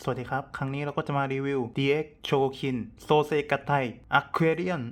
สวัสดีครับ ครั้งนี้เราก็จะมารีวิว DX Chokin s o s e k a t a i Aquarian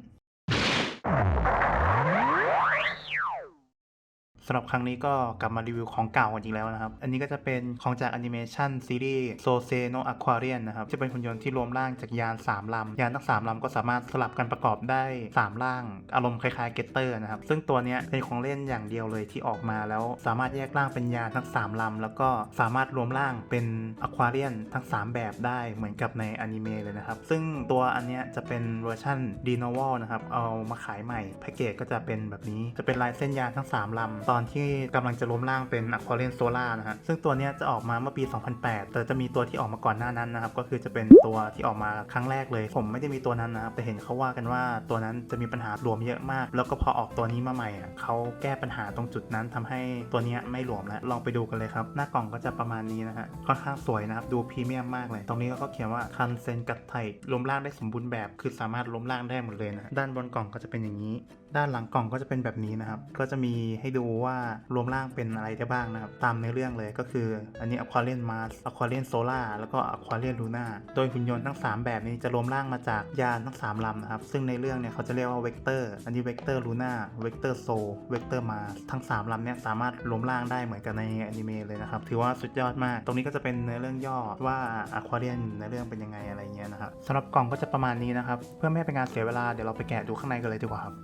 สำหรับครั้งนี้ก็กลับมารีวิวของเก่ากันอีกแล้วนะครับ อันนี้ก็จะเป็นของจากแอนิเมชันซีรีส์ s o s e no Aquarian นนะครับ จะเป็นหุ่นยนต์ที่รวมร่างจากยาน 3 ลำ ยานทั้ง 3 ลำก็สามารถสลับกันประกอบได้ 3 ร่าง อารมณ์คล้ายๆเกตเตอร์นะครับ ซึ่งตัวนี้เป็นของเล่นอย่างเดียวเลยที่ออกมาแล้วสามารถแยกร่างเป็นยานทั้ง 3 ลำ แล้วก็สามารถรวมร่างเป็นอะควาเรียนทั้ง 3 แบบได้เหมือนกับในอนิเมะเลยนะครับ ซึ่งตัวอันนี้จะเป็นเวอร์ชันดีโนวอลนะครับ เอามาขายใหม่แพ็กเกจก็จะเป็นแบบนี้ จะเป็นลายเส้นยานทั้ง 3ลำตอนอนที่กำลังจะรวมร่างเป็นอควาเรียนโซล่านะฮะซึ่งตัวนี้จะออกมาเมื่อปี 2008 แต่จะมีตัวที่ออกมาก่อนหน้านั้นนะครับ ก็คือจะเป็นตัวที่ออกมาครั้งแรกเลย ผมไม่ได้มีตัวนั้นนะครับ แต่เห็นเขาว่ากันว่าตัวนั้นจะมีปัญหารวมเยอะมาก แล้วก็พอออกตัวนี้มาใหม่อะเขาแก้ปัญหาตรงจุดนั้นทำให้ตัวนี้ไม่รวมแล้วลองไปดูกันเลยครับ หน้ากล่องก็จะประมาณนี้นะฮะค่อนข้างสวยนะครับดูพรีเมียมมากเลย ตรงนี้ก็เขียนว่าคันเซนกัตไทรวมร่างได้สมบูรณ์แบบ คือสามารถรวมร่างได้หมดเลยนะฮะด้านบนกล่องก็จะเป็นอย่างนี้ ด้านหลังกล่องก็จะเป็นแบบนี้นะครับ ก็จะมีให้ดูว่ารวมร่างเป็นอะไรได้บ้างนะครับ ตามในเรื่องเลยก็คืออันนี้ Aquarian Mars Aquarian Solar แล้วก็ Aquarian Luna โดยหุ่นยนต์ทั้ง 3 แบบนี้จะรวมร่างมาจากยานทั้ง 3ลำนะครับ ซึ่งในเรื่องเนี่ยเขาจะเรียกว่า Vector อันนี้ Vector Luna Vector Soul Vector Mars ทั้ง 3ลำเนี่ยสามารถรวมร่างได้เหมือนกันในอนิเมะเลยนะครับ ถือว่าสุดยอดมาก ตรงนี้ก็จะเป็นเนื้อเรื่องย่อว่า Aquarian ในเรื่องเป็นยังไงอะไรเงี้ยนะครับสำหรับกล่องก็จะประมาณนี้นะครับ เพื่อไม่ให้เป็นการเสียเวลาเดี๋ยวเราไปแกะดูข้างในกันเลยดีกว่าครับ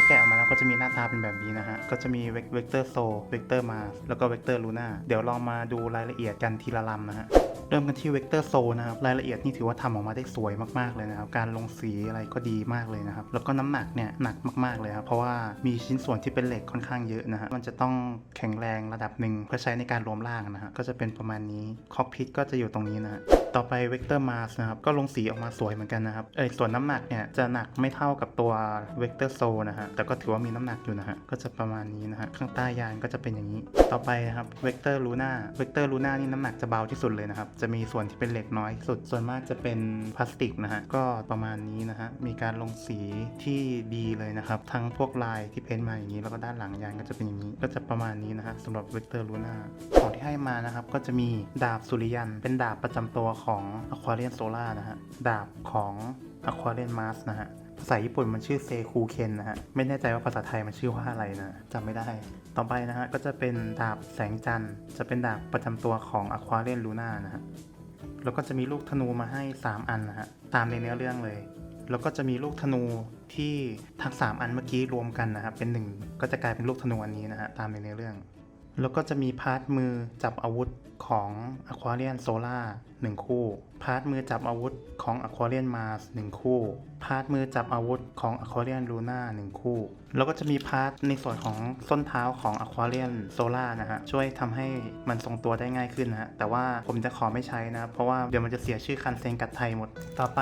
อแกะออกมาแล้วก็จะมีหน้าตาเป็นแบบนี้นะฮะ ก็จะมีเวกเตอร์โซเวกเตอร์มาแล้วก็เวกเตอร์ลูน่าเดี๋ยวลองมาดูรายละเอียดกันทีละลำนะฮะ เริ่มกันที่เวกเตอร์โซนะครับรายละเอียดนี่ถือว่าทำออกมาได้สวยมากๆเลยนะครับ การลงสีอะไรก็ดีมากเลยนะครับ แล้วก็น้ำหนักเนี่ยหนักมากๆเลยครับ เพราะว่ามีชิ้นส่วนที่เป็นเหล็กค่อนข้างเยอะนะฮะมันจะต้องแข็งแรงระดับหนึ่งเพื่อใช้ในการรวมร่างนะฮะก็จะเป็นประมาณนี้คอกพิทก็จะอยู่ตรงนี้นะฮะต่อไปเวกเตอร์มาสนะครับก็ลงสีออกมาสวยเหมือนกันนะครับเอยส่วนน้ำหนักเนี่ยจะหนักไม่เท่ากับตัวเวกเตอร์โซนะฮะแต่ก็ถือว่ามีน้ำหนักอยู่นะฮะก็จะประมาณนี้นะฮะข้างใต้ยานก็จะเป็นอย่างนี้ ต่อไปนะครับเวกเตอร์ลูน่าเวกเตอร์ลูน่านี่น้ำหนักจะเบาที่สุดเลยนะครับจะมีส่วนที่เป็นเหล็กน้อยที่สุด ส่วนมากจะเป็นพลาสติกนะฮะ ก็ประมาณนี้นะฮะ มีการลงสีที่ดีเลยนะครับ ทั้งพวกลายที่เพ้นท์มาอย่างนี้ แล้วก็ด้านหลังยานก็จะเป็นอย่างนี้ ก็จะประมาณนี้นะฮะสำหรับเวกเตอร์ลูน่าของที่ให้มานะครับ ก็จะมีดาบสุริยัน เป็นดาบประจำตัวของ Aquarian Solar นะฮะ ดาบของ Aquarian Mars นะฮะ ภาษาญี่ปุ่นมันชื่อเซคูเคนนะฮะ ไม่แน่ใจว่าภาษาไทยมันชื่อว่าอะไรนะจำไม่ได้ ต่อไปนะฮะก็จะเป็นดาบแสงจันทร์จะเป็นดาบประจำตัวของ Aquarian Luna นะฮะแล้วก็จะมีลูกธนูมาให้ 3 อันนะฮะตามในเนื้อเรื่องเลย แล้วก็จะมีลูกธนูที่ทั้ง 3 อันเมื่อกี้รวมกันนะครับเป็นหนึ่งก็จะกลายเป็นลูกธนูอันนี้นะฮะตามในเนื้อเรื่อง แล้วก็จะมีพาร์ทมือจับอาวุธของ Aquarian Solar 1 คู่ พาร์ทมือจับอาวุธของ Aquarian Mars 1 คู่ พาร์ทมือจับอาวุธของ Aquarian Luna 1 คู่ แล้วก็จะมีพาร์ทในส่วนของส้นเท้าของ Aquarian Solar นะฮะ ช่วยทำให้มันทรงตัวได้ง่ายขึ้นนะฮะ แต่ว่าผมจะขอไม่ใช้นะ เพราะว่าเดี๋ยวมันจะเสียชื่อคันเซนกัดไทยหมด ต่อไป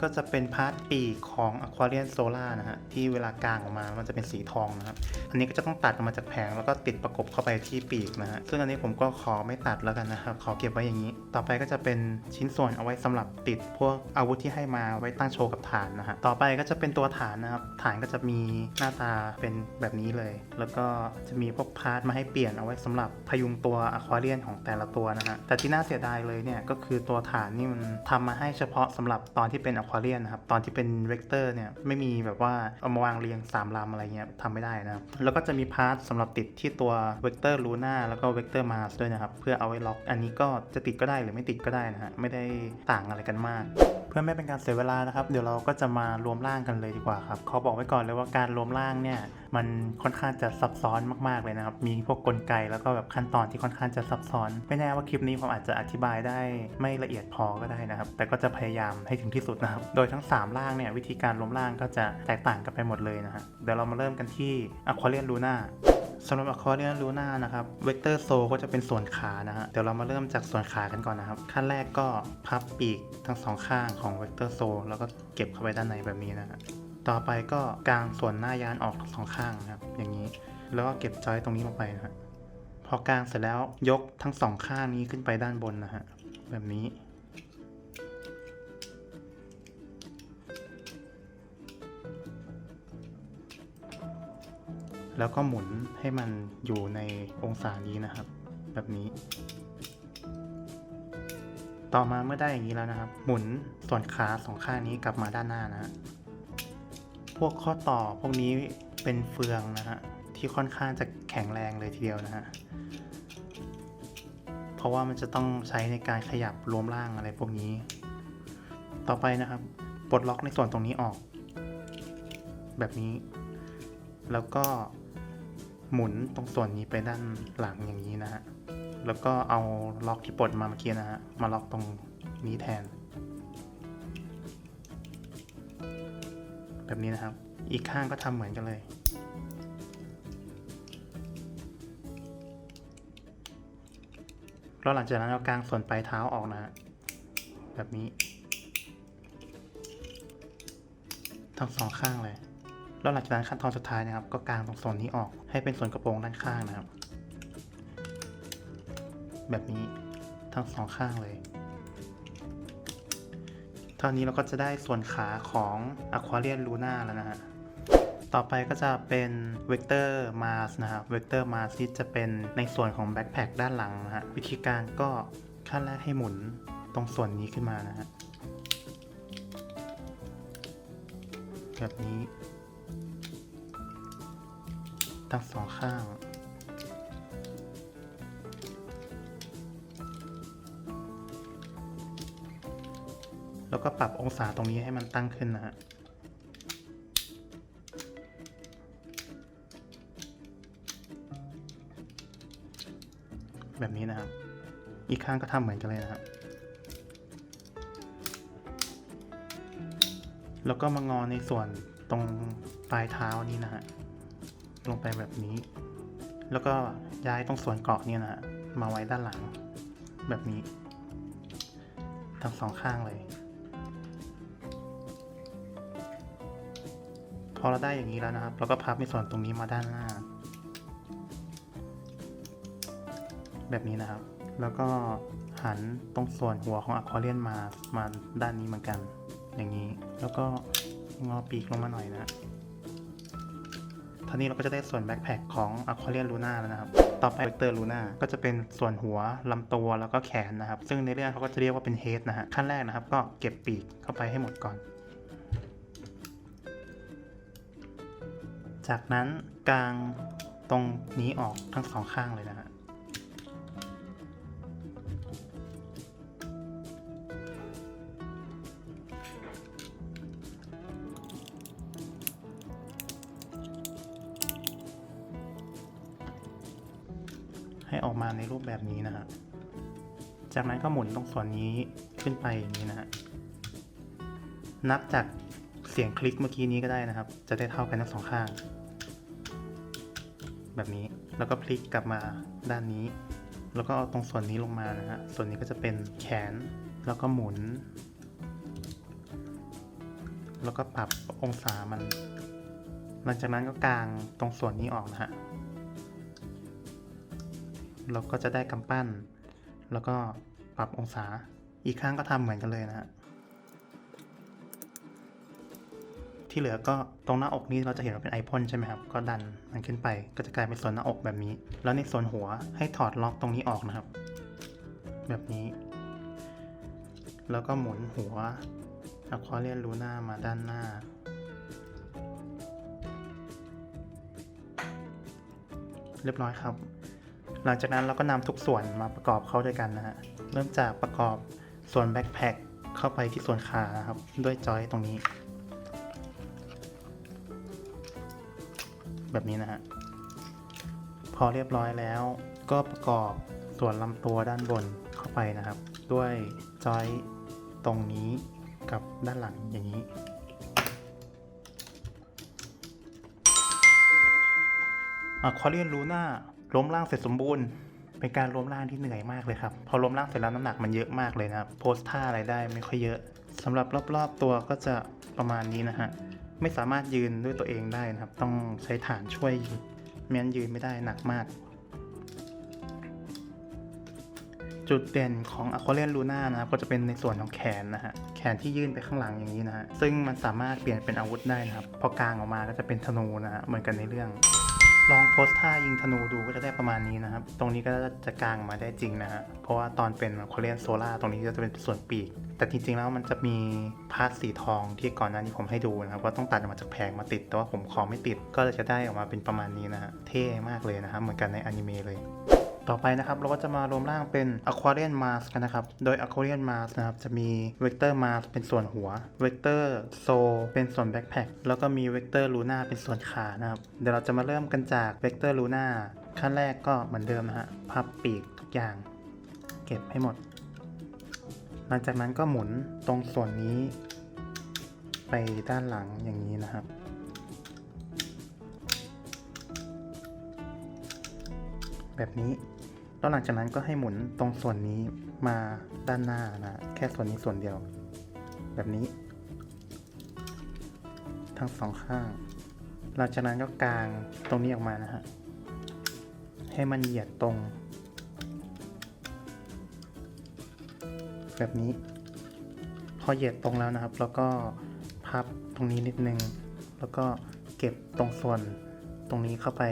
ก็จะเป็นพาร์ทปีกของ Aquarian Solar นะฮะ ที่เวลากางออกมา มันจะเป็นสีทองนะครับ อันนี้ก็จะต้องตัดออกมาจากแผงแล้วก็ติดประกบเข้าไปที่ปีกนะฮะ ซึ่งอันนี้ผมก็ขอไม่ตัดแล้วกันนะครับ ขอเก็บไว้อย่างนี้ ต่อไปก็จะเป็นชิ้นส่วนเอาไว้สำหรับติดพวกอาวุธที่ให้มาไว้ตั้งโชว์กับฐานนะฮะต่อไปก็จะเป็นตัวฐานนะครับฐานก็จะมีหน้าตาเป็นแบบนี้เลย แล้วก็จะมีพวกพาร์ทมาให้เปลี่ยนเอาไว้สำหรับพยุงตัวอะควาเรียนของแต่ละตัวนะฮะแต่ที่น่าเสียดายเลยเนี่ยก็คือตัวฐานนี่มันทำมาให้เฉพาะสำหรับตอนที่เป็นอะควาเรียนนะครับตอนที่เป็นเวกเตอร์เนี่ยไม่มีแบบว่าเอามาวางเรียง3ลำอะไรเงี้ยทำไม่ได้นะครับแล้วก็จะมีพาร์ทสำหรับติดที่ตัวเวกเตอร์ลูน่าแล้วก็เวกเตอร์มาสด้วยนะครับเพื่อเอาไว้ล็อก อันนี้ก็จะติดก็ได้หรือไม่ติดก็ได้นะฮะไม่ได้ต่างอะไรกันมาก เพื่อไม่เป็นการเสียเวลานะครับ เดี๋ยวเราก็จะมารวมร่างกันเลยดีกว่าครับเขาบอกไว้ก่อนเลยว่าการรวมร่างเนี่ยมันค่อนข้างจะซับซ้อนมาก ๆ เลยนะครับ มีพวกกลไกแล้วก็แบบขั้นตอนที่ค่อนข้างจะซับซ้อน ไม่แน่ว่าคลิปนี้ผมอาจจะอธิบายได้ไม่ละเอียดพอก็ได้นะครับ แต่ก็จะพยายามให้ถึงที่สุดนะครับ โดยทั้ง 3 ร่างเนี่ยวิธีการรวมร่างก็จะแตกต่างกันไปหมดเลยนะฮะ เดี๋ยวเรามาเริ่มกันที่ Aquarian Luna สำหรับ Aquarian Luna นะครับ Vector Soul ก็จะเป็นส่วนขานะฮะเดี๋ยวเรามาเริ่มจากส่วนขากันก่อนนะครับ ขั้นแรกก็พับปีกทั้งสองข้างของ Vector Soul แล้วก็เก็บเข้าไปด้านในแบบนี้นะฮะต่อไปก็กางส่วนหน้ายานออกทั้งสองข้างนะครับ อย่างนี้แล้วก็เก็บจอยตรงนี้ลงไปนะฮะพอกางเสร็จแล้วยกทั้งสองข้างนี้ขึ้นไปด้านบนนะฮะแบบนี้ แล้วก็หมุนให้มันอยู่ในองศานี้นะครับ แบบนี้ ต่อมาเมื่อได้อย่างนี้แล้วนะครับ หมุนส่วนขาสองข้างนี้กลับมาด้านหน้านะฮะพวกข้อต่อพวกนี้เป็นเฟืองนะฮะที่ค่อนข้างจะแข็งแรงเลยทีเดียวนะฮะเพราะว่ามันจะต้องใช้ในการขยับรวมร่างอะไรพวกนี้ ต่อไปนะครับปลดล็อกในส่วนตรงนี้ออก แบบนี้ แล้วก็ หมุนตรงส่วนนี้ไปด้านหลังอย่างนี้นะฮะ แล้วก็เอาล็อกที่ปลดมาเมื่อกี้นะฮะ มาล็อกตรงนี้แทน แบบนี้นะครับ อีกข้างก็ทำเหมือนกันเลย แล้วหลังจากนั้นเอากางส่วนปลายเท้าออกนะฮะ แบบนี้ ทั้งสองข้างเลย แล้วหลังจากนั้นขั้นตอนสุดท้ายนะครับ ก็กางตรงส่วนนี้ออกให้เป็นส่วนกระโปรงด้านข้างนะครับ แบบนี้ทั้งสองข้างเลย เท่านี้เราก็จะได้ส่วนขาของ Aquarian Luna แล้วนะฮะต่อไปก็จะเป็น Vector Mars นะครับ Vector Mars ที่จะเป็นในส่วนของ Backpack ด้านหลังนะฮะวิธีการก็ขั้นแรกให้หมุนตรงส่วนนี้ขึ้นมานะฮะแบบนี้ั้งสองข้าง แล้วก็ปรับองศาตรงนี้ให้มันตั้งขึ้นนะฮะแบบนี้นะครับ อีกข้างก็ทำเหมือนกันเลยนะครับ แล้วก็มางอในส่วนตรงปลายเท้านี้นะฮะ ลงไปแบบนี้ แล้วก็ย้ายตรงส่วนเกาะเนี่ยนะมาไว้ด้านหลัง แบบนี้ ทั้งสองข้างเลย พอเราได้อย่างนี้แล้วนะครับ เราก็พับในส่วนตรงนี้มาด้านหน้า แบบนี้นะครับ แล้วก็หันตรงส่วนหัวของอะควาเรียนมา มาด้านนี้เหมือนกัน อย่างนี้ แล้วก็งอปีกลงมาหน่อยนะ ท่านี้เราก็จะได้ส่วนแบ็คแพคของ Aquarian Luna แล้วนะครับ ต่อไป Vector Luna ก็จะเป็นส่วนหัวลำตัวแล้วก็แขนนะครับ ซึ่งในเรื่องเขาก็จะเรียกว่าเป็น head นะฮะ ขั้นแรกนะครับ ก็เก็บปีกเข้าไปให้หมดก่อน จากนั้นกลางตรงนี้ออกทั้งสองข้างเลยนะฮะ ให้ออกมาในรูปแบบนี้นะฮะ จากนั้นก็หมุนตรงส่วนนี้ขึ้นไปอย่างนี้นะฮะ นับจากเสียงคลิกเมื่อกี้นี้ก็ได้นะครับ จะได้เท่ากันทั้งสองข้าง แบบนี้ แล้วก็พลิกกลับมาด้านนี้ แล้วก็เอาตรงส่วนนี้ลงมานะฮะ ส่วนนี้ก็จะเป็นแขน แล้วก็หมุน แล้วก็ปรับองศามัน หลังจากนั้นก็กางตรงส่วนนี้ออกนะฮะ เราก็จะได้กำปั้น แล้วก็ปรับองศา อีกข้างก็ทำเหมือนกันเลยนะฮะ ที่เหลือก็ตรงหน้าอกนี้เราจะเห็นว่าเป็นไอพ่นใช่ไหมครับ ก็ดันมันขึ้นไป ก็จะกลายเป็นส่วนหน้าอกแบบนี้ แล้วในส่วนหัวให้ถอดล็อกตรงนี้ออกนะครับ แบบนี้ แล้วก็หมุนหัวอะควาเรียนลูน่ามาด้านหน้าเรียบร้อยครับ หลังจากนั้นเราก็นำทุกส่วนมาประกอบเข้าด้วยกันนะฮะ เริ่มจากประกอบส่วนแบ็คแพคเข้าไปที่ส่วนขานะครับ ด้วยจอยตรงนี้ แบบนี้นะฮะ พอเรียบร้อยแล้ว ก็ประกอบส่วนลำตัวด้านบนเข้าไปนะครับ ด้วยจอยตรงนี้กับด้านหลังอย่างนี้อะควาเรียนลูน่า ล้มร่างเสร็จสมบูรณ์เป็นการล้มร่างที่เหนื่อยมากเลยครับ พอล้มร่างเสร็จแล้วน้ำหนักมันเยอะมากเลยนะครับ โพสท่าอะไรได้ไม่ค่อยเยอะสำหรับรอบๆตัวก็จะประมาณนี้นะฮะ ไม่สามารถยืนด้วยตัวเองได้นะครับ ต้องใช้ฐานช่วยยืนไม่งั้นยืนไม่ได้หนักมาก จุดเด่นของ Aquarian Luna นะครับ ก็จะเป็นในส่วนของแขนนะฮะ แขนที่ยื่นไปข้างหลังอย่างนี้นะฮะ ซึ่งมันสามารถเปลี่ยนเป็นอาวุธได้นะครับ พอกลางออกมาก็จะเป็นธนูนะฮะ เหมือนกันในเรื่อง ลองโพสท่ายิงธนูดูก็จะได้ประมาณนี้นะครับ ตรงนี้ก็จะกางมาได้จริงนะฮะ เพราะว่าตอนเป็นโคเรียนโซล่าตรงนี้จะเป็นส่วนปีก แต่จริงๆแล้วมันจะมีพาร์ทสีทองที่ก่อนหน้านี้ผมให้ดูนะครับว่าต้องตัดออกมาจากแผงมาติด แต่ว่าผมขอไม่ติด ก็จะได้ออกมาเป็นประมาณนี้นะฮะ เท่มากเลยนะครับ เหมือนกันในอนิเมะเลย ต่อไปนะครับเราก็จะมารวมร่างเป็น Aquarian Mars กันนะครับ โดย Aquarian Mars นะครับจะมี Vector Mars เป็นส่วนหัว Vector Soul เป็นส่วน Backpack แล้วก็มี Vector Luna เป็นส่วนขานะครับ เดี๋ยวเราจะมาเริ่มกันจาก Vector Luna ขั้นแรกก็เหมือนเดิมนะฮะ พับปีกทุกอย่าง เก็บให้หมด หลังจากนั้นก็หมุนตรงส่วนนี้ ไปด้านหลังอย่างนี้นะครับแบบนี้ แล้วหลังจากนั้นก็ให้หมุนตรงส่วนนี้มาด้านหน้านะ แค่ส่วนนี้ส่วนเดียว แบบนี้ ทั้งสองข้าง หลังจากนั้นก็กางตรงนี้ออกมานะฮะ ให้มันเหยียดตรง แบบนี้ พอเหยียดตรงแล้วนะครับ แล้วก็พับตรงนี้นิดนึง แล้วก็เก็บตรงส่วนตรงนี้เข้าไป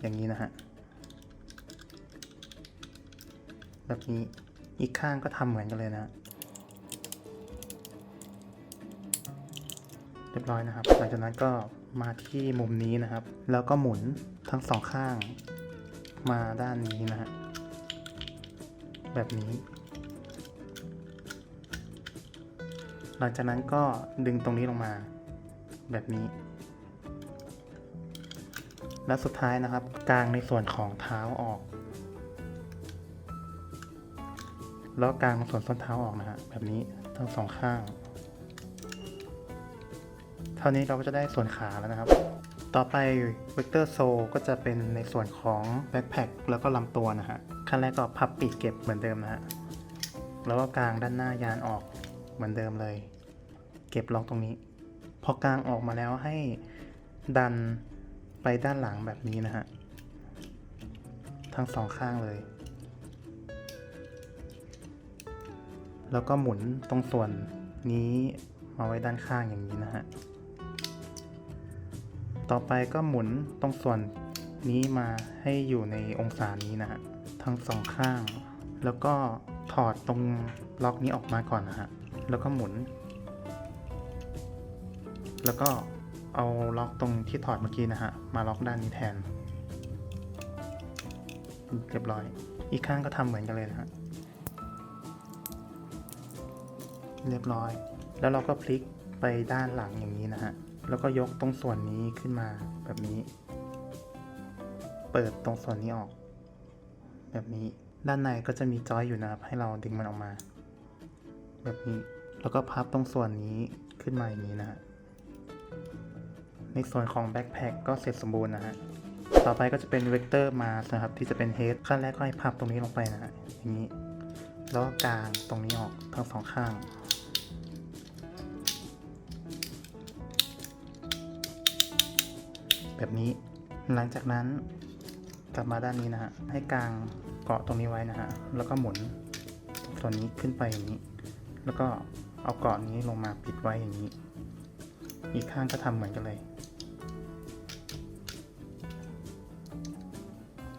อย่างนี้นะฮะ แบบนี้อีกข้างก็ทำเหมือนกันเลยนะเรียบร้อยนะครับ หลังจากนั้นก็มาที่มุมนี้นะครับ แล้วก็หมุนทั้งสองข้างมาด้านนี้นะฮะแบบนี้ หลังจากนั้นก็ดึงตรงนี้ลงมา แบบนี้ และสุดท้ายนะครับ กลางในส่วนของเท้าออก แล้วกางส่วนส้นเท้าออกนะฮะแบบนี้ทั้งสองข้าง เท่านี้เราก็จะได้ส่วนขาแล้วนะครับ ต่อไป Vector Soul ก็จะเป็นในส่วนของ Backpack แล้วก็ลำตัวนะฮะขั้นแรกก็พับปีกเก็บเหมือนเดิมนะฮะแล้วก็กางด้านหน้ายานออกเหมือนเดิมเลย เก็บล็อกตรงนี้ พอกางออกมาแล้วให้ดันไปด้านหลังแบบนี้นะฮะทั้งสองข้างเลย แล้วก็หมุนตรงส่วนนี้มาไว้ด้านข้างอย่างนี้นะฮะ ต่อไปก็หมุนตรงส่วนนี้มาให้อยู่ในองศานี้นะฮะ ทั้งสองข้าง แล้วก็ถอดตรงล็อกนี้ออกมาก่อนนะฮะ แล้วก็หมุน แล้วก็เอาล็อกตรงที่ถอดเมื่อกี้นะฮะ มาล็อกด้านนี้แทน เรียบร้อย อีกข้างก็ทำเหมือนกันเลยนะฮะ เรียบร้อย แล้วเราก็พลิกไปด้านหลังอย่างนี้นะฮะ แล้วก็ยกตรงส่วนนี้ขึ้นมาแบบนี้ เปิดตรงส่วนนี้ออก แบบนี้ ด้านในก็จะมีจอยอยู่นะครับ ให้เราดึงมันออกมา แบบนี้ แล้วก็พับตรงส่วนนี้ขึ้นมาอย่างนี้นะฮะ ในส่วนของแบ็คแพคก็เสร็จสมบูรณ์นะฮะ ต่อไปก็จะเป็นเวกเตอร์มานะครับ ที่จะเป็นเฮดขั้นแรกก็ให้พับตรงนี้ลงไปนะฮะ อย่างนี้ แล้วก็กางตรงนี้ออกทั้งสองข้าง แบบนี้ หลังจากนั้นกลับมาด้านนี้นะฮะ ให้กลางเกาะตรงนี้ไว้นะฮะ แล้วก็หมุนส่วนนี้ขึ้นไปอย่างนี้ แล้วก็เอาเกาะนี้ลงมาปิดไว้อย่างนี้ อีกข้างก็ทำเหมือนกันเลย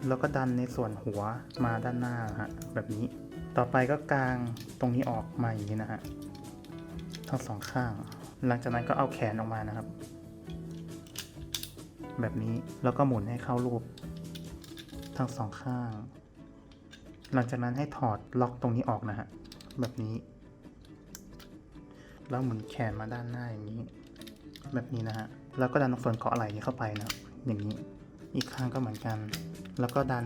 แล้วก็ดันในส่วนหัวมาด้านหน้านะฮะ แบบนี้ ต่อไปก็กางตรงนี้ออกมาอย่างนี้นะฮะ ทั้งสองข้าง หลังจากนั้นก็เอาแขนออกมานะครับ แบบนี้แล้วก็หมุนให้เข้ารูป ทั้งสองข้าง หลังจากนั้นให้ถอดล็อกตรงนี้ออกนะฮะ แบบนี้ แล้วหมุนแขนมาด้านหน้าอย่างนี้ แบบนี้นะฮะ แล้วก็ดันส่วนเกาะไหล่นี้เข้าไปนะ อย่างนี้ อีกข้างก็เหมือนกัน แล้วก็ดัน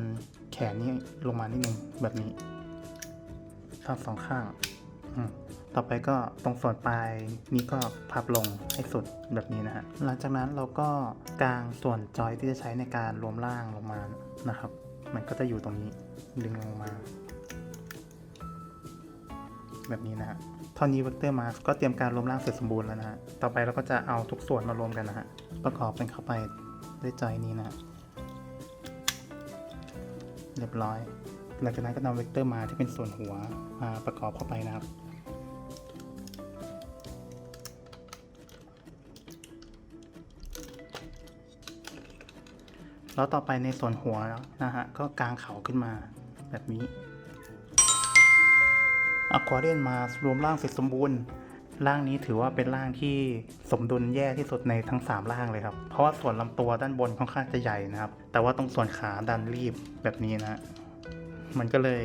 แขนนี้ลงมานิดนึงแบบนี้ทั้งสองข้าง อืม ต่อไปก็ตรงส่วนปลายนี้ก็พับลงให้สุดแบบนี้นะฮะหลังจากนั้นเราก็กางส่วนจอยที่จะใช้ในการรวมร่างลงมานะครับ มันก็จะอยู่ตรงนี้ดึงลงมา แบบนี้นะฮะเท่านี้เวกเตอร์มาก็เตรียมการรวมร่างเสร็จสมบูรณ์แล้วนะฮะต่อไปเราก็จะเอาทุกส่วนมารวมกันนะฮะประกอบเป็นเข้าไปด้วยจอยนี้นะเรียบร้อยหลังจากนั้นก็นำเวกเตอร์มาที่เป็นส่วนหัวมาประกอบเข้าไปนะครับ แล้วต่อไปในส่วนหัวนะฮะก็กางเขาขึ้นมาแบบนี้อควาเรียนมารวมร่างเสร็จสมบูรณ์ร่างนี้ถือว่าเป็นร่างที่สมดุลแย่ที่สุดในทั้ง 3 ร่างเลยครับ เพราะว่าส่วนลำตัวด้านบนค่อนข้างจะใหญ่นะครับ แต่ว่าตรงส่วนขาดันรีบแบบนี้นะ มันก็เลย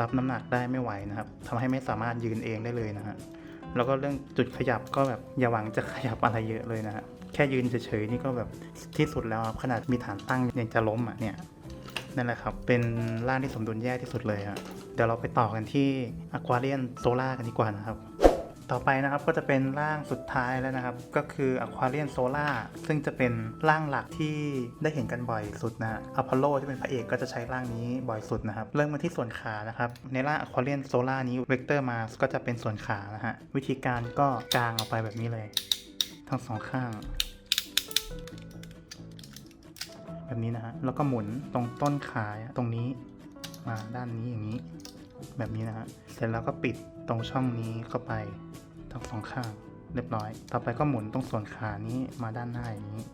รับน้ำหนักได้ไม่ไหวนะครับทำให้ไม่สามารถยืนเองได้เลยนะฮะ แล้วก็เรื่องจุดขยับก็แบบอย่าหวังจะขยับอะไรเยอะเลยนะฮะ ค่ยืนเฉยๆนี่ก็แบบที่สุดแล้วครับขนาดมีฐานตั้งยังจะล้มอะเนี่ยนั่นแหละครับ เป็นร่างที่สมดุลแย่ที่สุดเลยฮะเดี๋ยวเราไปต่อกันที่อควาเรียนโซล่ากันดีกว่านะครับ ต่อไปนะครับก็จะเป็นร่างสุดท้ายแล้วนะครับ ก็คืออควาเรียนโซล่าซึ่งจะเป็นร่างหลักที่ได้เห็นกันบ่อยสุดนะฮะอพอลโลที่เป็นพระเอกก็จะใช้ร่างนี้บ่อยสุดนะครับ เริ่มมาที่ส่วนขานะครับ ในร่างอควาเรียนโซล่านี้เวกเตอร์มาก็จะเป็นส่วนขานะฮะวิธีการก็กางออกไปแบบนี้เลย ทั้งสองข้าง แบบนี้นะฮะ แล้วก็หมุนตรงต้นขาตรงนี้มาด้านนี้อย่างนี้ แบบนี้นะฮะ เสร็จแล้วก็ปิดตรงช่องนี้เข้าไปทั้งสองข้างเรียบร้อย ต่อไปก็หมุนตรงส่วนขานี้มาด้านหน้าอย่างนี้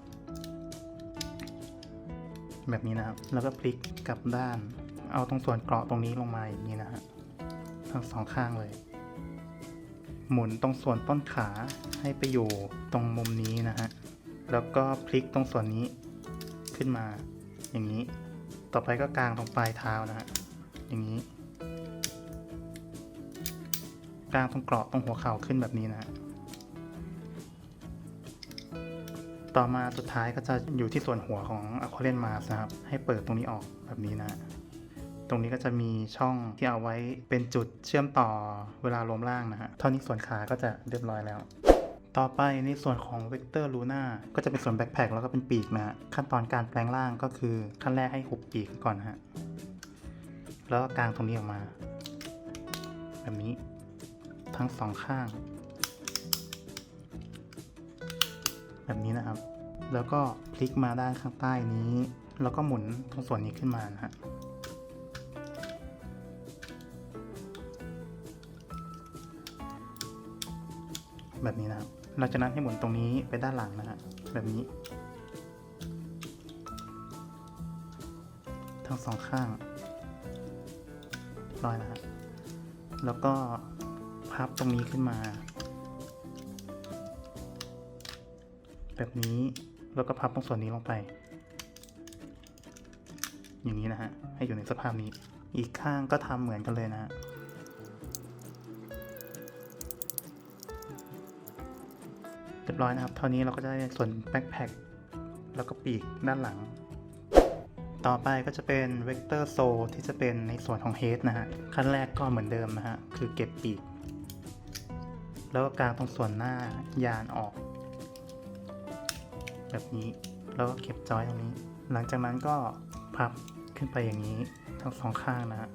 แบบนี้นะครับ แล้วก็พลิกกลับด้าน เอาตรงส่วนเกราะตรงนี้ลงมาอย่างนี้นะฮะ ทั้งสองข้างเลย หมุนตรงส่วนต้นขาให้ไปอยู่ตรงมุมนี้นะฮะ แล้วก็พลิกตรงส่วนนี้ ขึ้นมา อย่างนี้ ต่อไปก็กางตรงปลายเท้านะฮะ อย่างนี้กางตรงเกราะตรงหัวเข่าขึ้นแบบนี้นะ ต่อมาสุดท้ายก็จะอยู่ที่ส่วนหัวของ Aquarian Mars นะครับ ให้เปิดตรงนี้ออกแบบนี้นะฮะตรงนี้ก็จะมีช่องที่เอาไว้เป็นจุดเชื่อมต่อเวลารวมร่างนะฮะ เท่านี้ส่วนขาก็จะเรียบร้อยแล้ว ต่อไปในส่วนของ Vector Luna ก็จะเป็นส่วนแบ็คแพคแล้วก็เป็นปีกนะฮะขั้นตอนการแปลงร่างก็คือขั้นแรกให้หุบปีกก่อนฮะแล้วก็กางตรงนี้ออกมา แบบนี้ทั้งสองข้าง แบบนี้นะครับ แล้วก็พลิกมาด้านข้างใต้นี้ แล้วก็หมุนตรงส่วนนี้ขึ้นมานะฮะแบบนี้นะครับ หลังจากนั้นให้หมุนตรงนี้ไปด้านหลังนะฮะแบบนี้ ทั้งสองข้างร้อยนะฮะแล้วก็พับตรงนี้ขึ้นมา แบบนี้แล้วก็พับตรงส่วนนี้ลงไป อย่างนี้นะฮะให้อยู่ในสภาพนี้ อีกข้างก็ทำเหมือนกันเลยนะฮะ ยบร้อยนะครับ เท่านี้เราก็จะได้ส่วนแบ็คแพคแล้วก็ปีกด้านหลัง ต่อไปก็จะเป็นเวกเตอร์โซที่จะเป็นในส่วนของเฮดนะฮะ ขั้นแรกก็เหมือนเดิมนะฮะ คือเก็บปีก แล้วก็กางตรงส่วนหน้ายานออก แบบนี้ แล้วก็เก็บจอยตรงนี้ หลังจากนั้นก็พับขึ้นไปอย่างนี้ทั้งสองข้างนะฮะ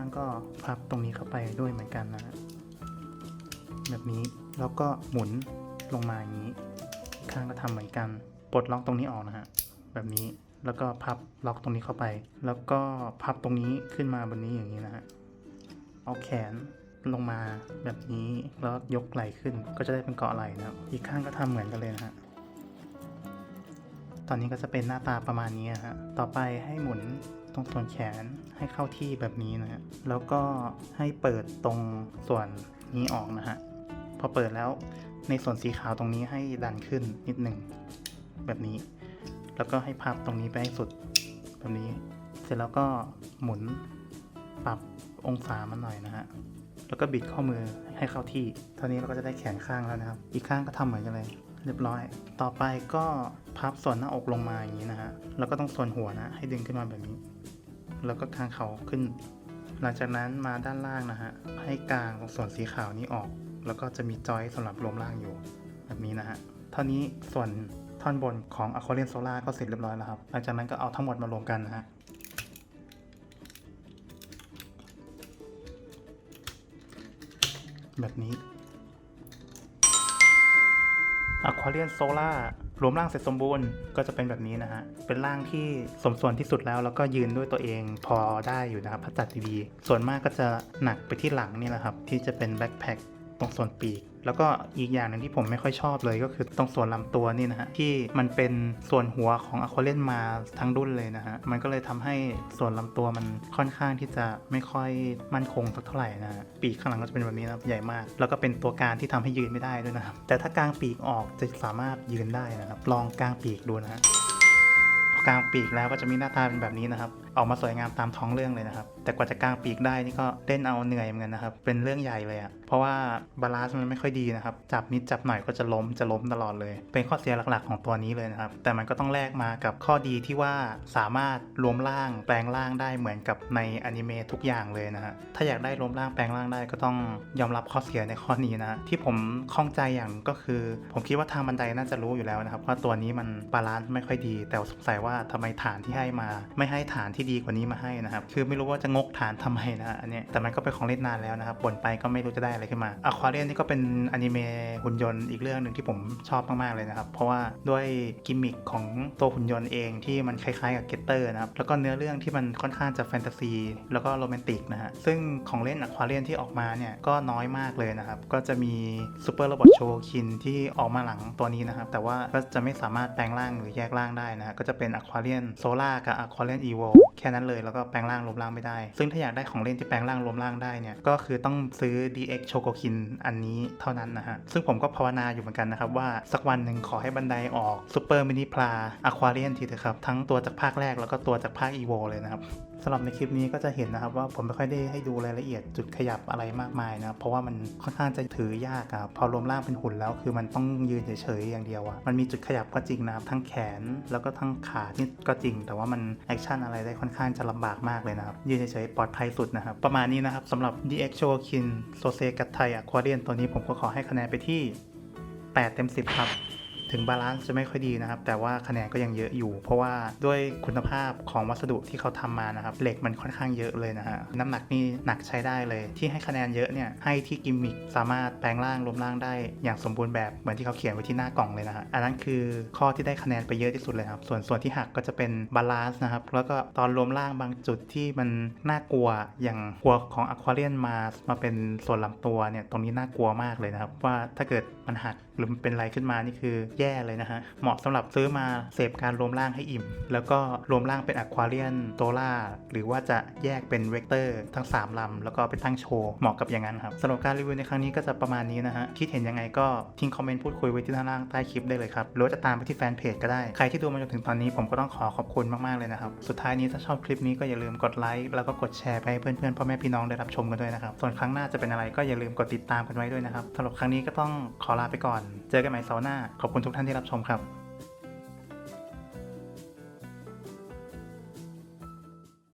างก็พับตรงนี้เข้าไปด้วยเหมือนกันนะฮะแบบนี้แล้วก็หมุนลงมาอย่างนี้ ข้างก็ทำเหมือนกัน ปลดล็อกตรงนี้ออกนะฮะแบบนี้แล้วก็พับล็อกตรงนี้เข้าไป แล้วก็พับตรงนี้ขึ้นมาบนนี้อย่างนี้นะฮะเอาแขนลงมาแบบนี้แล้วยกไหล่ขึ้นก็จะได้เป็นเกาะไหล่นะครับอีกข้างก็ทำเหมือนกันเลยนะฮะ ตอนนี้ก็จะเป็นหน้าตาประมาณนี้ฮะ ต่อไปให้หมุนตรงส่วนแขนให้เข้าที่แบบนี้นะฮะ แล้วก็ให้เปิดตรงส่วนนี้ออกนะฮะ พอเปิดแล้วในส่วนสีขาวตรงนี้ให้ดันขึ้นนิดหนึ่งแบบนี้ แล้วก็ให้พับตรงนี้ไปให้สุดแบบนี้ เสร็จแล้วก็หมุนปรับองศามันหน่อยนะฮะ แล้วก็บิดข้อมือให้เข้าที่เท่านี้เราก็จะได้แขนข้างแล้วนะครับ อีกข้างก็ทำเหมือนกันเลย เรียบร้อย ต่อไปก็พับส่วนหน้าอกลงมาอย่างนี้นะฮะ แล้วก็ต้องส่วนหัวนะ ให้ดึงขึ้นมาแบบนี้ แล้วก็คางเขาขึ้น หลังจากนั้นมาด้านล่างนะฮะ ให้กลางตรงส่วนสีขาวนี้ออก แล้วก็จะมีจอยสำหรับรวมล่างอยู่ แบบนี้นะฮะ เท่านี้ส่วนท่อนบนของ Aquarian Solar ก็เสร็จเรียบร้อยแล้วครับ หลังจากนั้นก็เอาทั้งหมดมารวมกันนะฮะแบบนี้ อควาเรียนโซล่ารวมร่างเสร็จสมบูรณ์ก็จะเป็นแบบนี้นะฮะ เป็นร่างที่สมส่วนที่สุดแล้ว แล้วก็ยืนด้วยตัวเองพอได้อยู่นะครับถ้าจัดดีๆส่วนมากก็จะหนักไปที่หลังนี่แหละครับ ที่จะเป็นแบ็คแพค ตรงส่วนปีก แล้วก็อีกอย่างหนึ่งที่ผมไม่ค่อยชอบเลยก็คือตรงส่วนลำตัวนี่นะฮะที่มันเป็นส่วนหัวของอควาเรียนมาทั้งรุ่นเลยนะฮะมันก็เลยทำให้ส่วนลำตัวมันค่อนข้างที่จะไม่ค่อยมั่นคงสักเท่าไหร่นะฮะปีกข้างหลังก็จะเป็นแบบนี้นะครับใหญ่มาก แล้วก็เป็นตัวการที่ทำให้ยืนไม่ได้ด้วยนะครับแต่ถ้ากลางปีกออกจะสามารถยืนได้นะครับลองกลางปีกดูนะฮะพอกลางปีกแล้วก็จะมีหน้าตาเป็นแบบนี้นะครับ ออกมาสวยงามตามท้องเรื่องเลยนะครับ แต่กว่าจะกลางปีกได้นี่ก็เล่นเอาเหนื่อยเหมือนกันนะครับ เป็นเรื่องใหญ่เลยอะ่ะ เพราะว่าบาลานซ์มันไม่ค่อยดีนะครับ จับนิดจับหน่อยก็จะล้มจะล้มตลอดเลย เป็นข้อเสียหลักๆของตัวนี้เลยนะครับ แต่มันก็ต้องแลกมากับข้อดีที่ว่าสามารถรวมร่างแปลงร่างได้เหมือนกับในอนิเมะทุกอย่างเลยนะฮะ ถ้าอยากได้รวมร่างแปลงร่างได้ก็ต้องยอมรับข้อเสียในข้อนี้นะที่ผมข้องใจอย่างก็คือ ผมคิดว่าทางบันไดน่าจะรู้อยู่แล้วนะครับว่าตัวนี้มันบาลานซ์ไม่ค่อยดี แต่สงสัยว่าทำไมฐานที่ให้มา ไม่ให้ฐานที่ดีกว่านี้มาให้นะครับ คือไม่รู้ว่าจะงกฐานทำไมนะฮะอันเนี้ยแต่มันก็เป็นของเล่นนานแล้วนะครับบ่นไปก็ไม่รู้จะได้อะไรขึ้นมาอควาเรียนนี่ก็เป็นอนิเมะหุ่นยนต์อีกเรื่องหนึ่งที่ผมชอบมากๆเลยนะครับ เพราะว่าด้วยกิมมิคของตัวหุ่นยนต์เองที่มันคล้ายๆกับเกตเตอร์นะครับแล้วก็เนื้อเรื่องที่มันค่อนข้างจะแฟนตาซีแล้วก็โรแมนติกนะฮะซึ่งของเล่นอควาเรียนที่ออกมาเนี่ยก็น้อยมากเลยนะครับก็จะมีซูเปอร์โรบอทโชคินที่ออกมาหลังตัวนี้นะครับแต่ว่าก็จะไม่สามารถแปลงร่างหรือแยกร่างได้นะฮะก็จะเป็นอควาเรียนโซล่ากับอควาเรียนอีโวแค่นั้นเลยแล้วก็แปลงร่างรวมร่างไม่ได้ ซึ่งถ้าอยากได้ของเล่นที่แปลงร่างรวมร่างได้เนี่ยก็คือต้องซื้อ DX โชโกคินอันนี้เท่านั้นนะฮะซึ่งผมก็ภาวนาอยู่เหมือนกันนะครับว่าสักวันหนึ่งขอให้บันไดออกซูเปอร์มินิพลาอะควาเรียนทีเถอะครับทั้งตัวจากภาคแรกแล้วก็ตัวจากภาคอีโวเลยนะครับ สำหรับในคลิปนี้ก็จะเห็นนะครับว่าผมไม่ค่อยได้ให้ดูรายละเอียดจุดขยับอะไรมากมายนะครับเพราะว่ามันค่อนข้างจะถือยากอะพอรวมร่างเป็นหุ่นแล้วคือมันต้องยืนเฉยๆอย่างเดียวอะมันมีจุดขยับก็จริงนะครับทั้งแขนแล้วก็ทั้งขาที่ก็จริง แต่ว่ามันแอคชั่นอะไรได้ค่อนข้างจะลำบากมากเลยนะครับยืนเฉยๆปลอดภัยสุดนะครับประมาณนี้นะครับสำหรับ DX s h o k i n s o s e g a t a i Aquarian ตัวนี้ผมก็ขอให้คะแนนไปที่ 8 เต็ม 10 ครับ ถึงบาลานซ์จะไม่ค่อยดีนะครับ แต่ว่าคะแนนก็ยังเยอะอยู่ เพราะว่าด้วยคุณภาพของวัสดุที่เขาทำมานะครับ เหล็กมันค่อนข้างเยอะเลยนะฮะ น้ำหนักนี่หนักใช้ได้เลย ที่ให้คะแนนเยอะเนี่ย ให้ที่กิมมิคสามารถแปลงร่างรวมร่างได้อย่างสมบูรณ์แบบ เหมือนที่เขาเขียนไว้ที่หน้ากล่องเลยนะฮะ อันนั้นคือข้อที่ได้คะแนนไปเยอะที่สุดเลยครับ ส่วนส่วนที่หักก็จะเป็นบาลานซ์นะครับ แล้วก็ตอนรวมร่างบางจุดที่มันน่ากลัว อย่างหัวของอควาเรียนมามาเป็นส่วนลำตัวเนี่ย ตรงนี้น่ากลัวมากเลยนะครับ ว่าถ้าเกิดมันหักหรือมันเป็นอะไรขึ้นมา นี่คือแย่เลยนะฮะ เหมาะสำหรับซื้อมาเสพการรวมร่างให้อิ่ม แล้วก็รวมร่างเป็นอะควาเรียนโตล่าหรือว่าจะแยกเป็นเวกเตอร์ทั้ง 3 ลำ แล้วก็ไปตั้งโชว์ เหมาะกับอย่างนั้นครับสำหรับการรีวิวในครั้งนี้ก็จะประมาณนี้นะฮะ คิดเห็นยังไงก็ทิ้งคอมเมนต์พูดคุยไว้ที่ด้านล่างใต้คลิปได้เลยครับ หรือจะตามไปที่แฟนเพจก็ได้ ใครที่ดูมาจนถึงตอนนี้ผมก็ต้องขอขอบคุณมากๆเลยนะครับ สุดท้ายนี้ถ้าชอบคลิปนี้ก็อย่าลืมกดไลค์แล้วก็กดแชร์ไปให้เพื่อนๆพ่อแม่พี่น้องได้รับชมกันด้วยนะครับ ส่วนครั้งหน้าจะเป็นอะไรก็อย่าลืมกดติดตามกันไว้ด้วยนะครับสำหรับครั้งนี้ก็ต้องขอลาไปก่อน เจอกันใหม่เสาร์หน้าขอบคุณทุกท่านที่รับชมครับ